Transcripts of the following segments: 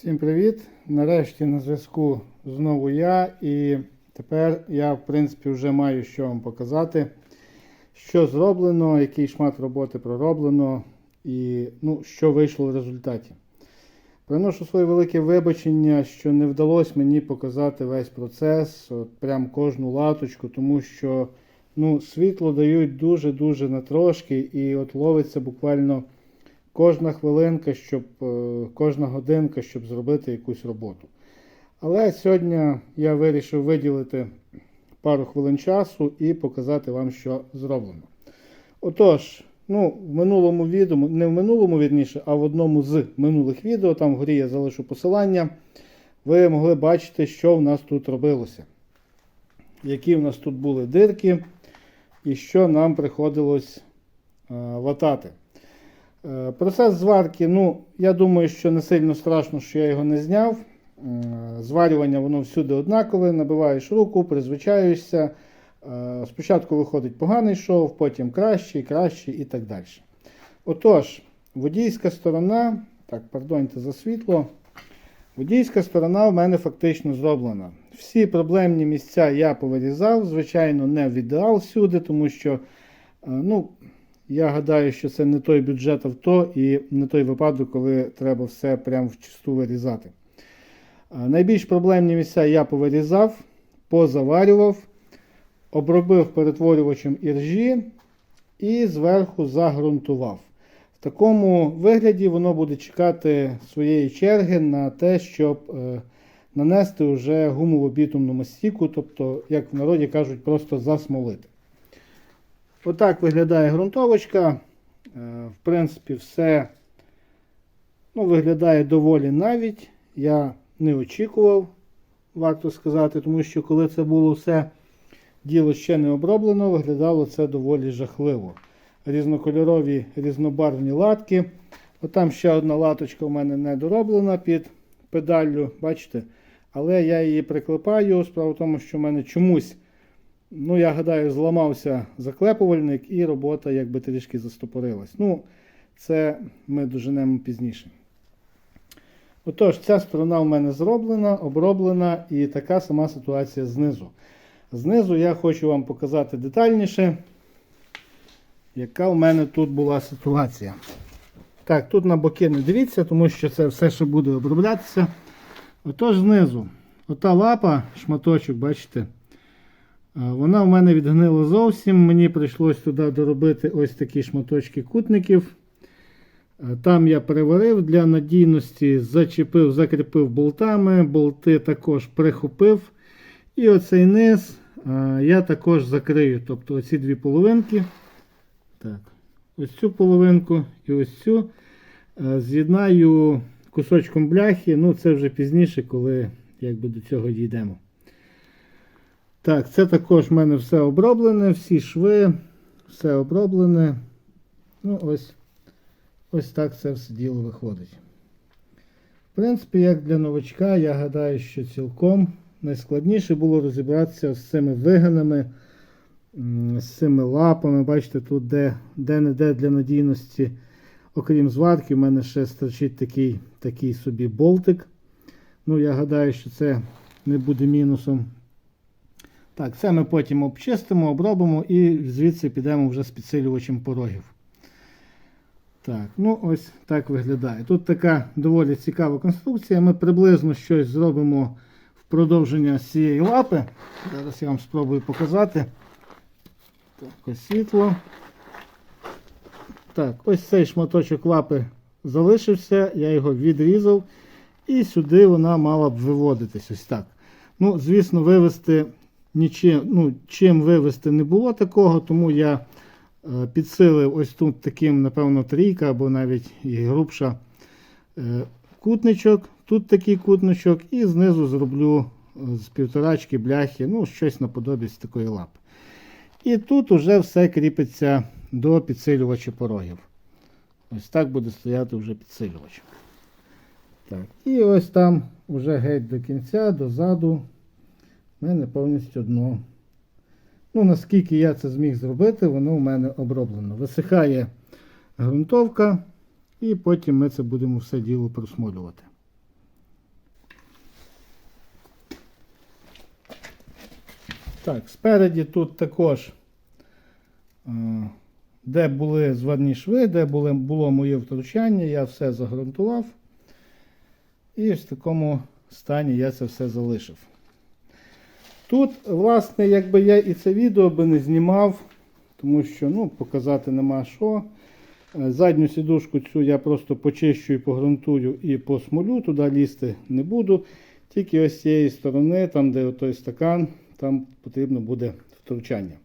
Всім привіт! Нарешті на зв'язку знову я, і тепер я, в принципі, вже маю що вам показати, що зроблено, який шмат роботи пророблено і ну, що вийшло в результаті. Приношу своє велике вибачення, що не вдалося мені показати весь процес, от прям кожну латочку, тому що ну, світло дають дуже-дуже на трошки, і от ловиться буквально кожна хвилинка, щоб е, кожна годинка, щоб зробити якусь роботу. Але сьогодні я вирішив виділити пару хвилин часу і показати вам, що зроблено. Отож, ну, в минулому відео, не в минулому вірніше, а в одному з минулих відео, там вгорі я залишу посилання, ви могли бачити, що в нас тут робилося. Які в нас тут були дирки, і що нам приходилось е, латати. Е, Процес зварки, ну, я думаю, що не сильно страшно, що я його не зняв. Зварювання воно всюди однакове, набиваєш руку, призвичаєшся. Е, Спочатку виходить поганий шов, потім кращий, кращий і так далі. Отож, водійська сторона, так, пардоньте за світло. Водійська сторона в мене фактично зроблена. Всі проблемні місця я повирізав, звичайно, не в ідеал всюди, тому що, е, ну, я гадаю, що це не той бюджет авто і не той випадок, коли треба все прямо вчисту вирізати. Найбільш проблемні місця я повирізав, позаварював, обробив перетворювачем іржі і зверху загрунтував. В такому вигляді воно буде чекати своєї черги на те, щоб е, нанести вже гумово-бітумну мастіку, тобто, як в народі кажуть, просто засмолити. Отак виглядає ґрунтовочка. Е, В принципі, все ну, виглядає доволі навіть. Я не очікував, варто сказати, тому що коли це було все діло ще не оброблено, виглядало це доволі жахливо. Різнокольорові різнобарвні латки. Отам ще одна латочка у мене не дороблена під педаллю, бачите? Але я її приклепаю. Справа в тому, що в мене чомусь Ну, я гадаю, зламався заклепувальник і робота якби трішки застопорилась. Ну, це ми доженемо пізніше. Отож, ця сторона у мене зроблена, оброблена і така сама ситуація знизу. Знизу я хочу вам показати детальніше, яка у мене тут була ситуація. Так, тут на боки не дивіться, тому що це все ще буде оброблятися. Отож, знизу, ота лапа, шматочок, бачите? Вона в мене відгнила зовсім. Мені прийшлось туди доробити ось такі шматочки кутників. Там я переварив для надійності, зачепив, закріпив болтами, болти також прихопив. І оцей низ я також закрию. Тобто оці дві половинки. Так, Ось цю половинку і ось цю. З'єднаю кусочком бляхи. Ну, це вже пізніше, коли якби до цього дійдемо. Так, це також в мене все оброблене, всі шви, все оброблене. Ну, ось ось так це все діло виходить. В принципі, як для новачка, я гадаю, що цілком найскладніше було розібратися з цими виганами, з цими лапами. Бачите, тут де-не-де для надійності, окрім зварки, в мене ще стерчить такий, такий собі болтик. Ну, я гадаю, що це не буде мінусом. Так, це ми потім обчистимо, обробимо і звідси підемо вже з підсилювачем порогів. Так, ну ось так виглядає. Тут така доволі цікава конструкція. Ми приблизно щось зробимо в продовження цієї лапи. Зараз я вам спробую показати. Так, ось світло. Так, ось цей шматочок лапи залишився, я його відрізав. І сюди вона мала б виводитись. Ось так. Ну, звісно, вивести нічим, ну, чим вивести не було такого, тому я е, підсилив ось тут таким, напевно, трійка або навіть і грубша е, кутничок. Тут такий кутничок, і знизу зроблю е, з півторачки бляхи, ну, щось наподобі з такої лапи. І тут уже все кріпиться до підсилювача порогів. Ось так буде стояти вже підсилювач. Так, І ось там вже геть до кінця, дозаду в мене повністю дно. Ну, наскільки я це зміг зробити, воно в мене оброблено. Висихає ґрунтовка, і потім ми це будемо все діло просмолювати. Так, спереді тут також, е, де були зварні шви, де були, було моє втручання, я все загрунтував. І в такому стані я це все залишив. Тут, власне, якби я і це відео би не знімав, тому що ну, показати нема що. Е, Задню сідушку цю я просто почищу і погрунтую і посмолю, туди лізти не буду. Тільки ось цієї сторони, там де той стакан, там потрібно буде втручання.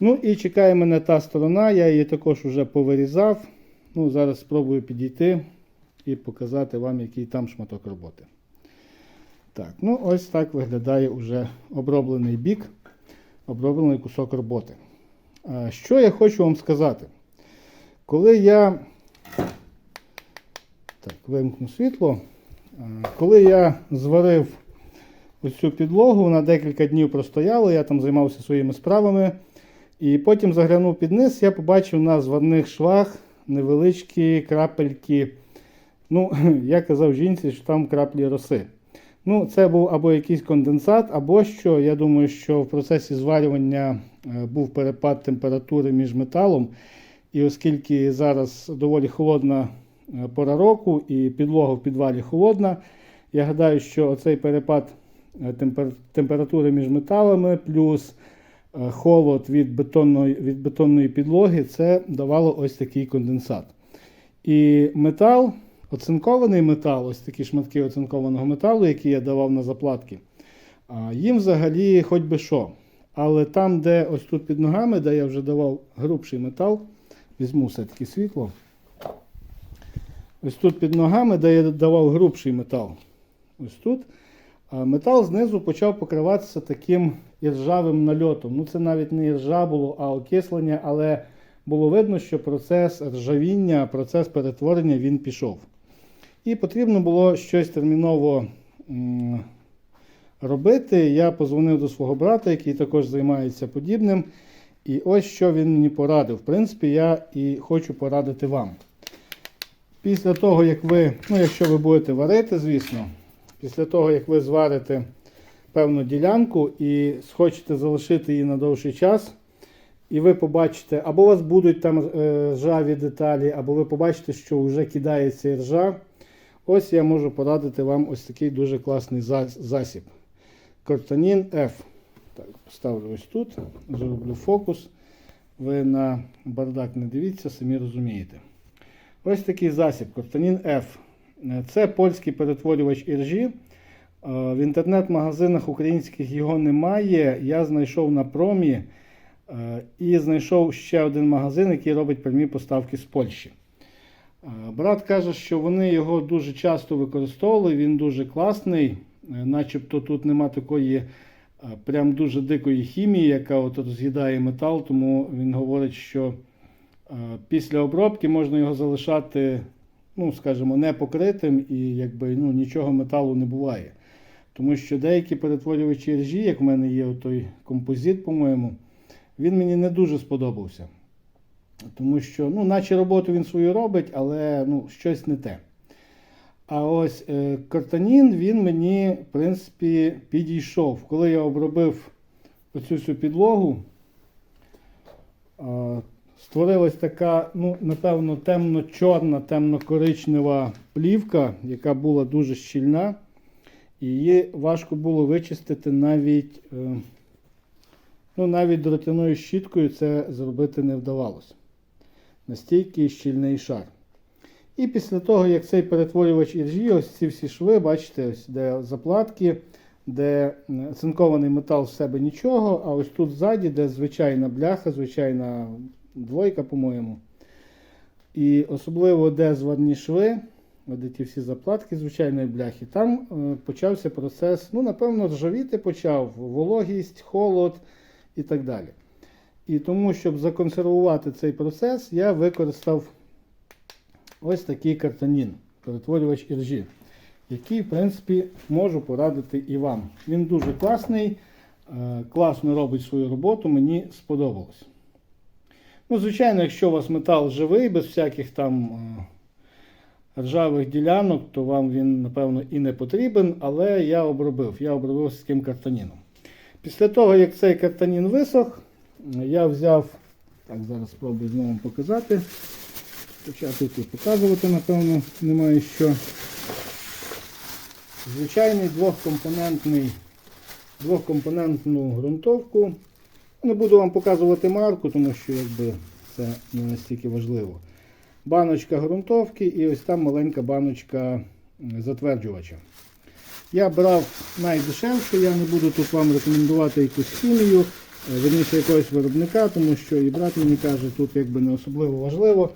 Ну і чекає мене та сторона, я її також вже повирізав. Ну, Зараз спробую підійти і показати вам, який там шматок роботи. Так, ну ось так виглядає уже оброблений бік, оброблений кусок роботи. Що я хочу вам сказати? Коли я так, вимкну світло, коли я зварив ось цю підлогу, вона декілька днів простояла, я там займався своїми справами. І потім заглянув під низ, я побачив на зварних швах невеличкі крапельки. Ну, я казав жінці, що там краплі роси. Ну, це був або якийсь конденсат, або що. Я думаю, що в процесі зварювання е, був перепад температури між металом. І оскільки зараз доволі холодна е, пора року і підлога в підвалі холодна, я гадаю, що оцей перепад е, температури між металами плюс холод від бетонної, від бетонної підлоги, це давало ось такий конденсат. І метал, оцинкований метал, ось такі шматки оцинкованого металу, які я давав на заплатки, їм взагалі хоч би що. Але там, де ось тут під ногами, де я вже давав грубший метал, візьму все-таки світло. Ось тут під ногами, де я давав грубший метал. Ось тут. Метал знизу почав покриватися таким іржавим нальотом. Ну, це навіть не іржа було, а окислення, але було видно, що процес ржавіння, процес перетворення він пішов. І потрібно було щось терміново робити. Я позвонив до свого брата, який також займається подібним. І ось що він мені порадив. В принципі, я і хочу порадити вам. Після того, як ви, ну, якщо ви будете варити, звісно, після того, як ви зварите певну ділянку і схочете залишити її на довший час, і ви побачите, або у вас будуть там е, ржаві деталі, або ви побачите, що вже кидається ржа. Ось я можу порадити вам ось такий дуже класний засіб. Кортанін F. Так, поставлю ось тут, зроблю фокус. Ви на бардак не дивіться, самі розумієте. Ось такий засіб Кортанін F. Це польський перетворювач іржі. Е, В інтернет-магазинах українських його немає. Я знайшов на промі е, і знайшов ще один магазин, який робить прямі поставки з Польщі. Брат каже, що вони його дуже часто використовували, він дуже класний, е, начебто тут нема такої е, прям дуже дикої хімії, яка от роз'їдає метал, тому він говорить, що е, після обробки можна його залишати, ну, скажімо, не покритим і якби, ну, нічого металу не буває. Тому що деякі перетворювачі ржі, як в мене є той композит, по-моєму, він мені не дуже сподобався. Тому що, ну, наче роботу він свою робить, але ну, щось не те. А ось е, картанін він мені, в принципі, підійшов. Коли я обробив оцю всю підлогу, е, створилась така, ну, напевно, темно-чорна, темно-коричнева плівка, яка була дуже щільна. І її важко було вичистити навіть, е, ну, навіть дротяною щіткою це зробити не вдавалося настільки щільний шар. І після того, як цей перетворювач іржі, ось ці всі шви, бачите, ось де заплатки, де цинкований метал в себе нічого, а ось тут ззаді, де звичайна бляха, звичайна двойка, по-моєму. І особливо де зварні шви, де ті всі заплатки звичайної бляхи, там е, почався процес, ну, напевно, ржавіти почав, вологість, холод і так далі. І тому, щоб законсервувати цей процес, я використав ось такий картанін, перетворювач іржі, який, в принципі, можу порадити і вам. Він дуже класний, е, класно робить свою роботу, мені сподобалось. Ну, звичайно, якщо у вас метал живий, без всяких там е, ржавих ділянок, то вам він, напевно, і не потрібен, але я обробив. Я обробив з таким картаніном. Після того, як цей картанін висох, я взяв, так, зараз спробую знову показати. Почати тут показувати, напевно, немає що. Звичайний двохкомпонентний, двохкомпонентну ґрунтовку. Не буду вам показувати марку, тому що якби, це не настільки важливо. Баночка ґрунтовки і ось там маленька баночка затверджувача. Я брав найдешевше, я не буду тут вам рекомендувати якусь хімію, е, верніше якогось виробника, тому що і брат мені каже, тут якби не особливо важливо.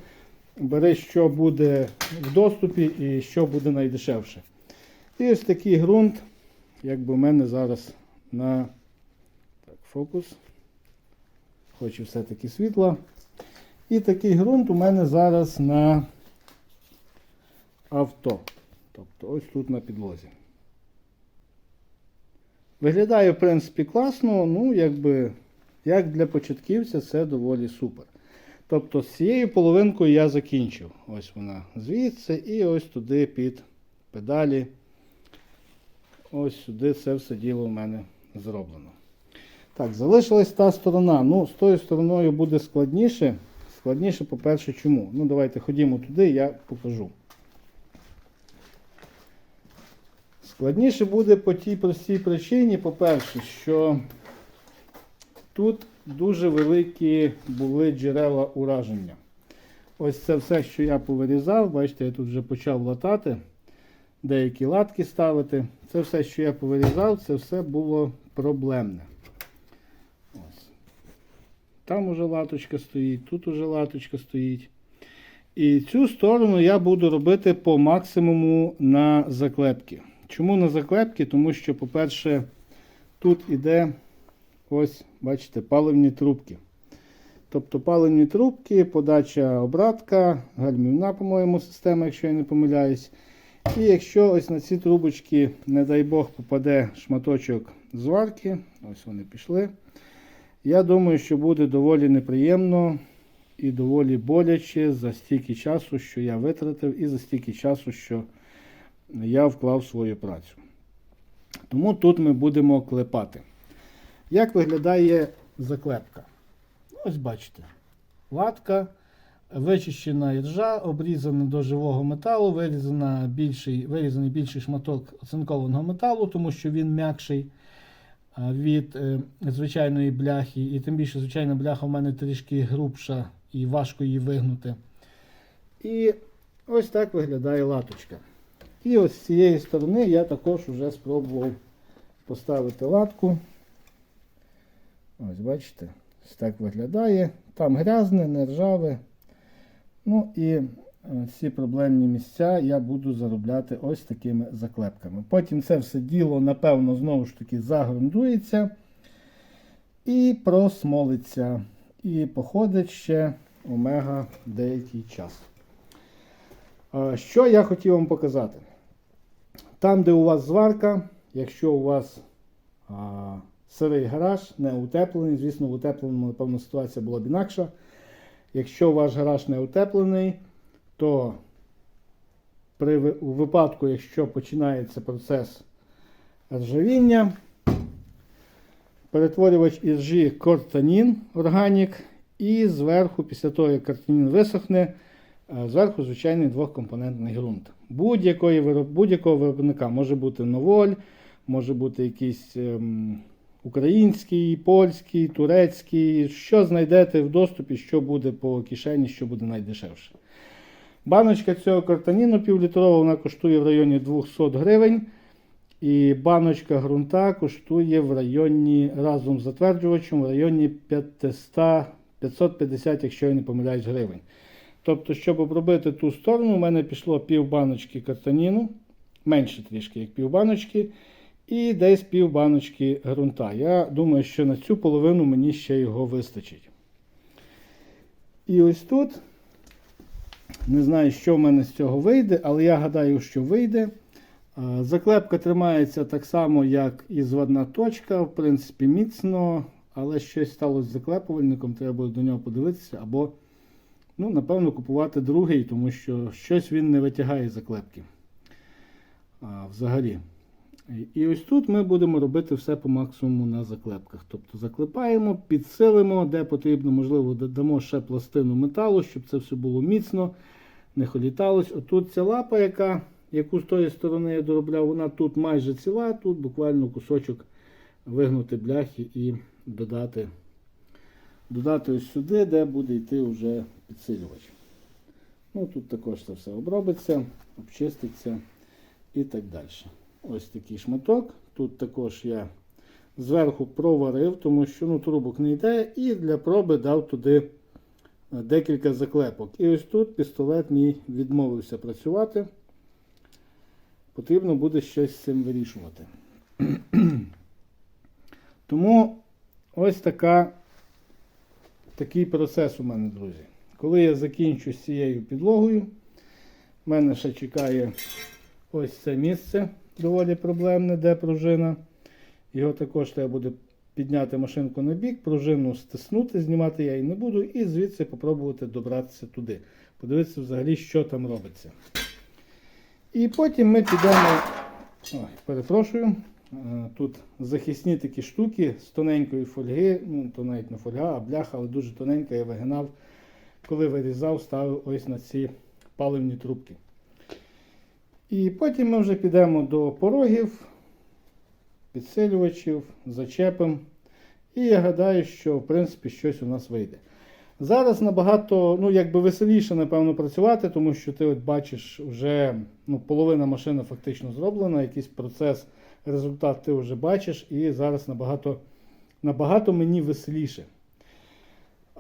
Бери, що буде в доступі і що буде найдешевше. І ось такий ґрунт, якби у мене зараз на так, фокус. Хочу все-таки світла. І такий ґрунт у мене зараз на авто. Тобто ось тут на підлозі. Виглядає, в принципі, класно, ну, якби, як для початківця, це доволі супер. Тобто з цією половинкою я закінчив. Ось вона звідси і ось туди під педалі. Ось сюди це все діло у мене зроблено. Так, залишилась та сторона. Ну, з тою стороною буде складніше. Складніше, по-перше, чому? Ну, давайте ходімо туди, я покажу. Складніше буде по тій простій причині, по-перше, що тут дуже великі були джерела ураження. Ось це все, що я повирізав, бачите, я тут вже почав латати, деякі латки ставити. Це все, що я повирізав, це все було проблемне. Ось. Там уже латочка стоїть, тут уже латочка стоїть. І цю сторону я буду робити по максимуму на заклепки. Чому на заклепки? Тому що, по-перше, тут іде ось, бачите, паливні трубки. Тобто паливні трубки, подача обратка, гальмівна, по-моєму, система, якщо я не помиляюсь. І якщо ось на ці трубочки, не дай Бог, попаде шматочок зварки, ось вони пішли. Я думаю, що буде доволі неприємно і доволі боляче за стільки часу, що я витратив, і за стільки часу, що я вклав свою працю. Тому тут ми будемо клепати. Як виглядає заклепка? Ось бачите. Латка, вичищена іржа, обрізана до живого металу, вирізана більший, вирізаний більший шматок оцинкованого металу, тому що він м'якший від е, звичайної бляхи. І тим більше звичайна бляха в мене трішки грубша і важко її вигнути. І ось так виглядає латочка. І ось з цієї сторони я також вже спробував поставити латку. Ось, бачите, ось так виглядає. Там грязне, не ржаве. Ну і е, ці проблемні місця я буду заробляти ось такими заклепками. Потім це все діло, напевно, знову ж таки загрундується і просмолиться. І походить ще омега деякий час. Що я хотів вам показати? Там, де у вас зварка, якщо у вас а, сирий гараж, не утеплений, звісно, в утепленому, напевно, ситуація була б інакша. Якщо ваш гараж не утеплений, то при у випадку, якщо починається процес ржавіння, перетворювач іржі кортанін органік, і зверху, після того, як картанін висохне, е, зверху звичайний двохкомпонентний ґрунт. Будь-якої вироб- будь-якого виробника може бути новоль, може бути якийсь ем, український, польський, турецький. Що знайдете в доступі, що буде по кишені, що буде найдешевше. Баночка цього картаніну півлітрова вона коштує в районі 200 гривень. І баночка ґрунта коштує в районі разом з затверджувачем в районі 500, 550, якщо я не помиляюсь, гривень. Тобто, щоб обробити ту сторону, у мене пішло пів баночки картаніну, менше трішки, як пів баночки, і десь пів баночки ґрунта. Я думаю, що на цю половину мені ще його вистачить. І ось тут, не знаю, що в мене з цього вийде, але я гадаю, що вийде. Е, Заклепка тримається так само, як і зводна точка, в принципі, міцно, але щось сталося з заклепувальником, треба буде до нього подивитися, або, ну, напевно, купувати другий, тому що щось він не витягає заклепки. А, взагалі. І ось тут ми будемо робити все по максимуму на заклепках. Тобто заклепаємо, підсилимо, де потрібно, можливо, додамо ще пластину металу, щоб це все було міцно, не холіталось. Отут ця лапа, яка, яку з тої сторони я доробляв, вона тут майже ціла, тут буквально кусочок вигнути бляхи і додати, додати ось сюди, де буде йти вже підсилювач. Ну, Тут також це все обробиться, обчиститься і так далі. Ось такий шматок. Тут також я зверху проварив, тому що ну, трубок не йде, і для проби дав туди е, декілька заклепок. І ось тут пістолет мій відмовився працювати. Потрібно буде щось з цим вирішувати. Тому ось така, такий процес у мене, друзі. Коли я закінчу з цією підлогою, в мене ще чекає ось це місце доволі проблемне, де пружина. Його також треба буде підняти машинку на бік, пружину стиснути, знімати я її не буду, і звідси попробувати добратися туди. Подивитися взагалі, що там робиться. І потім ми підемо. Ой, перепрошую. Е, Тут захисні такі штуки з тоненької фольги, ну то навіть не фольга, а бляха, але дуже тоненька, я вигинав, коли вирізав, ставив ось на ці паливні трубки. І потім ми вже підемо до порогів, підсилювачів, зачепимо. І я гадаю, що в принципі щось у нас вийде. Зараз набагато ну, якби веселіше, напевно, працювати, тому що ти от бачиш, вже ну, половина машини фактично зроблена, якийсь процес, результат ти вже бачиш, і зараз набагато, набагато мені веселіше.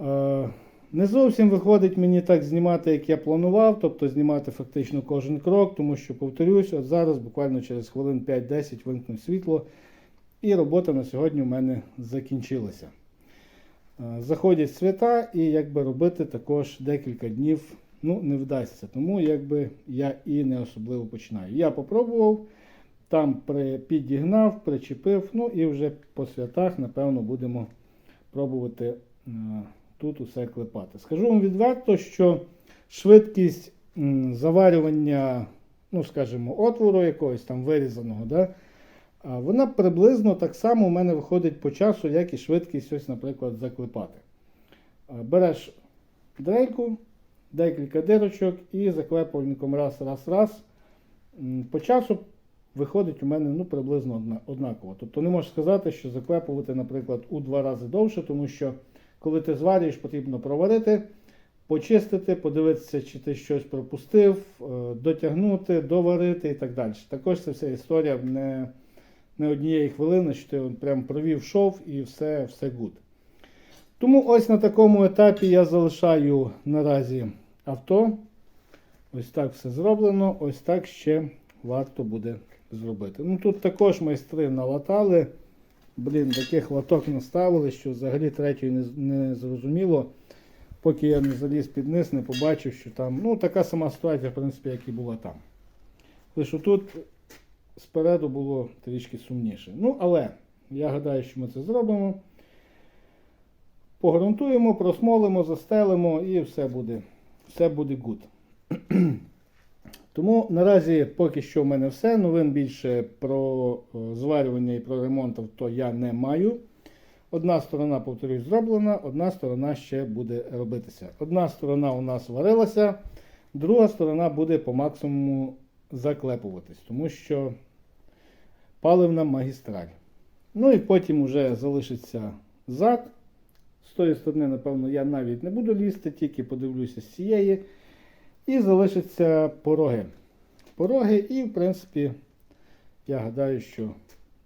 Е, не зовсім виходить мені так знімати, як я планував, тобто знімати фактично кожен крок, тому що, повторюсь, от зараз буквально через хвилин 5-10 вимкнуть світло, і робота на сьогодні у мене закінчилася. Е, Заходять свята, і якби робити також декілька днів ну, не вдасться. Тому якби я і не особливо починаю. Я попробував, там підігнав, причепив, ну і вже по святах, напевно, будемо пробувати. е, тут усе клепати. Скажу вам відверто, що швидкість заварювання, ну, скажімо, отвору якогось там вирізаного, да, вона приблизно так само у мене виходить по часу, як і швидкість, ось, наприклад, заклепати. А, Береш дрельку, декілька дирочок і заклепувальником раз, раз, раз. По часу виходить у мене ну, приблизно однаково. Тобто не можу сказати, що заклепувати, наприклад, у два рази довше, тому що коли ти зварюєш, потрібно проварити, почистити, подивитися, чи ти щось пропустив, е, дотягнути, доварити і так далі. Також це вся історія не, не однієї хвилини, що ти прям провів шов і все, все гуд. Тому ось на такому етапі я залишаю наразі авто. Ось так все зроблено, ось так ще варто буде зробити. Ну Тут також майстри налатали. Блін, таких латок наставили, що взагалі третьої не, не зрозуміло. Поки я не заліз під низ, не побачив, що там. Ну, така сама ситуація, в принципі, як і була там. Лише тут спереду було трішки сумніше. Ну, але я гадаю, що ми це зробимо. Погрунтуємо, просмолимо, застелимо і все буде, все буде good. Тому наразі поки що в мене все. Новин більше про е, зварювання і про ремонт авто я не маю. Одна сторона, повторюсь, зроблена, одна сторона ще буде робитися. Одна сторона у нас варилася, друга сторона буде по максимуму заклепуватись, тому що паливна магістраль. Ну і потім вже залишиться зад. З тої сторони, напевно, я навіть не буду лізти, тільки подивлюся з цієї. І залишаться пороги. Пороги, і, в принципі, я гадаю, що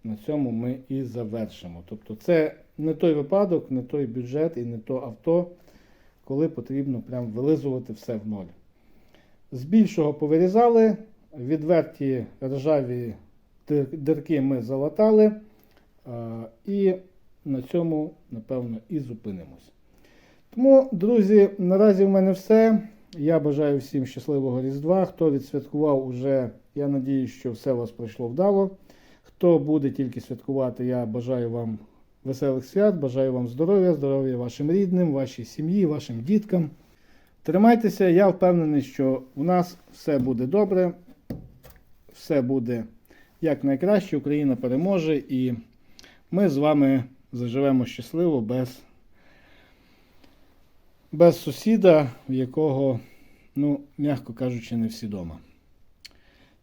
на цьому ми і завершимо. Тобто, це не той випадок, не той бюджет і не то авто, коли потрібно прям вилизувати все в ноль. З більшого повирізали, відверті ржаві дирки ми залатали. І на цьому, напевно, і зупинимось. Тому, друзі, наразі в мене все. Я бажаю всім щасливого Різдва. Хто відсвяткував уже, я надію, що все у вас пройшло вдало. Хто буде тільки святкувати, я бажаю вам веселих свят, бажаю вам здоров'я, здоров'я вашим рідним, вашій сім'ї, вашим діткам. Тримайтеся, я впевнений, що у нас все буде добре, все буде як найкраще, Україна переможе і ми з вами заживемо щасливо без, без сусіда, в якого, ну, м'яко кажучи, не всі дома.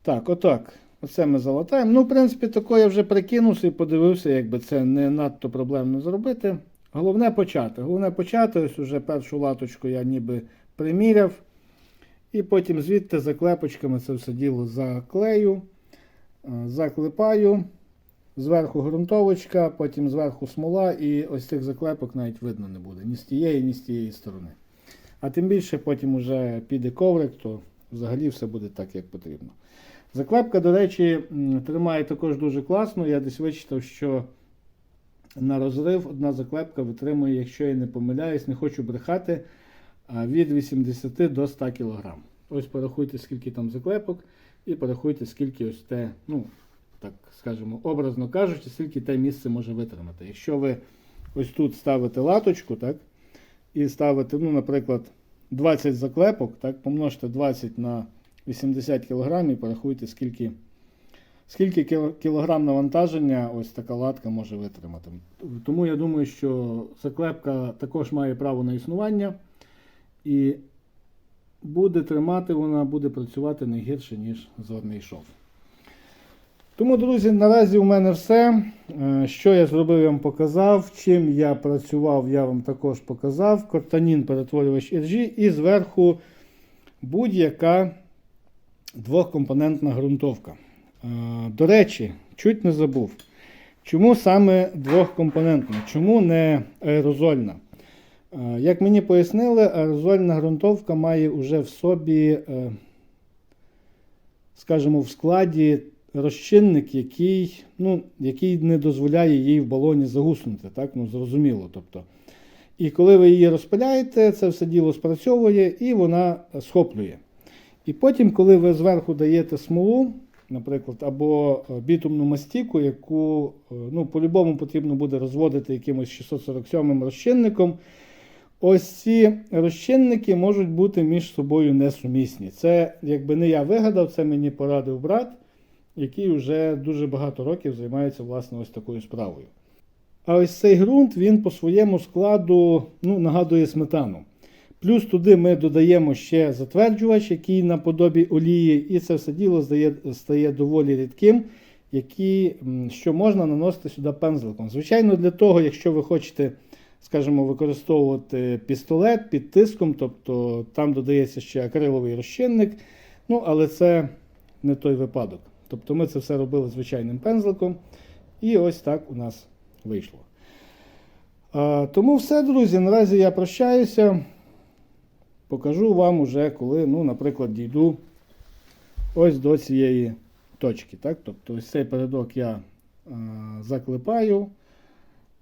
Так, отак. Оце ми залатаємо. Ну, в принципі, тако я вже прикинувся і подивився, якби це не надто проблемно зробити. Головне почати. Головне почати. Ось уже першу латочку я ніби приміряв. І потім звідти заклепочками це все діло заклею, е, заклепаю. Зверху ґрунтовочка, потім зверху смола, і ось цих заклепок навіть видно не буде. Ні з тієї, ні з тієї сторони. А тим більше потім вже піде коврик, то взагалі все буде так, як потрібно. Заклепка, до речі, тримає також дуже класно. Я десь вичитав, що на розрив одна заклепка витримує, якщо я не помиляюсь, не хочу брехати, від 80 до 100 кг. Ось порахуйте, скільки там заклепок, і порахуйте, скільки ось те, ну, так скажемо, образно кажучи, скільки те місце може витримати. Якщо ви ось тут ставите латочку, так, і ставите, ну, наприклад, 20 заклепок, так, помножте 20 на 80 кг і порахуйте, скільки, скільки кілограм навантаження ось така латка може витримати. Тому я думаю, що заклепка також має право на існування і буде тримати вона, буде працювати не гірше, ніж зорний шов. Тому, друзі, наразі у мене все. Е, Що я зробив, я вам показав. Чим я працював, я вам також показав. Кортанін перетворювач іржі і зверху будь-яка двохкомпонентна ґрунтовка. Е, До речі, чуть не забув. Чому саме двохкомпонентна? Чому не аерозольна? Е, Як мені пояснили, аерозольна ґрунтовка має вже в собі, скажімо, в складі розчинник, який, ну, який не дозволяє їй в балоні загуснути. Так? Ну, зрозуміло. Тобто. І коли ви її розпиляєте, це все діло спрацьовує і вона схоплює. І потім, коли ви зверху даєте смолу, наприклад, або е, бітумну мастіку, яку е, ну, по-любому потрібно буде розводити якимось 647 розчинником, ось ці розчинники можуть бути між собою несумісні. Це якби не я вигадав, це мені порадив брат, який вже дуже багато років займається власне ось такою справою. А ось цей ґрунт він по своєму складу ну, нагадує сметану. Плюс туди ми додаємо ще затверджувач, який наподобі олії, і це все діло здає, стає доволі рідким, які, що можна наносити сюди пензликом. Звичайно, для того, якщо ви хочете, скажімо, використовувати пістолет під тиском, тобто там додається ще акриловий розчинник, ну, але це не той випадок. Тобто ми це все робили звичайним пензликом, і ось так у нас вийшло. А, тому все, друзі. Наразі я прощаюся. Покажу вам уже, коли, ну, наприклад, дійду ось до цієї точки. Так? Тобто ось цей передок я а, заклепаю,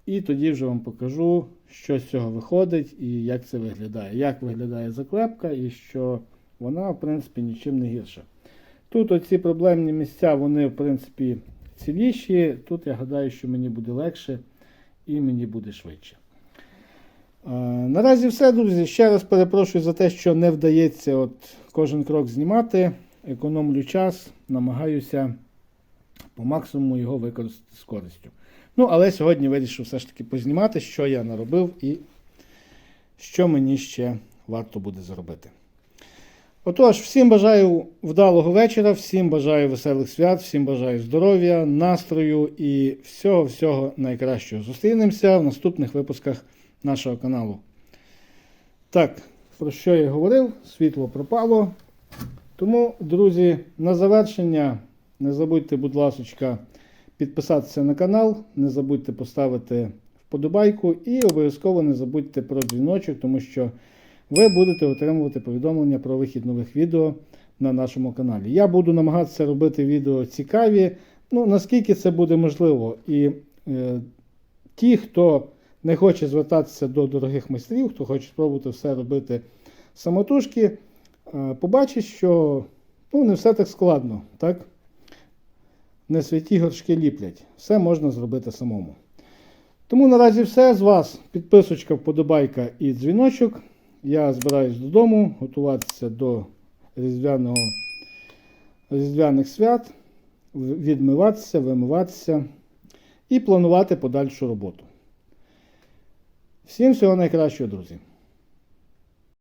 і тоді вже вам покажу, що з цього виходить і як це виглядає. Як виглядає заклепка, і що вона, в принципі, нічим не гірша. Тут оці проблемні місця, вони, в принципі, ціліші. Тут я гадаю, що мені буде легше і мені буде швидше. Наразі все, друзі. Ще раз перепрошую за те, що не вдається от кожен крок знімати. Економлю час, намагаюся по максимуму його використати з користю. Ну, але сьогодні вирішив все ж таки познімати, що я наробив і що мені ще варто буде зробити. Отож, всім бажаю вдалого вечора, всім бажаю веселих свят, всім бажаю здоров'я, настрою і всього-всього найкращого. Зустрінемося в наступних випусках нашого каналу. Так, про що я говорив? Світло пропало. Тому, друзі, на завершення не забудьте, будь ласка, підписатися на канал, не забудьте поставити вподобайку і обов'язково не забудьте про дзвіночок, тому що ви будете отримувати повідомлення про вихід нових відео на нашому каналі. Я буду намагатися робити відео цікаві, ну наскільки це буде можливо. І е, ті, хто не хоче звертатися до дорогих майстрів, хто хоче спробувати все робити самотужки, е, побачить, що ну, не все так складно. так? Не святі горшки ліплять. Все можна зробити самому. Тому наразі все з вас. Підписочка, вподобайка і дзвіночок. Я збираюсь додому готуватися до різдвяного, різдвяних свят. відмиватися, вимиватися і планувати подальшу роботу. Всім всього найкращого, друзі!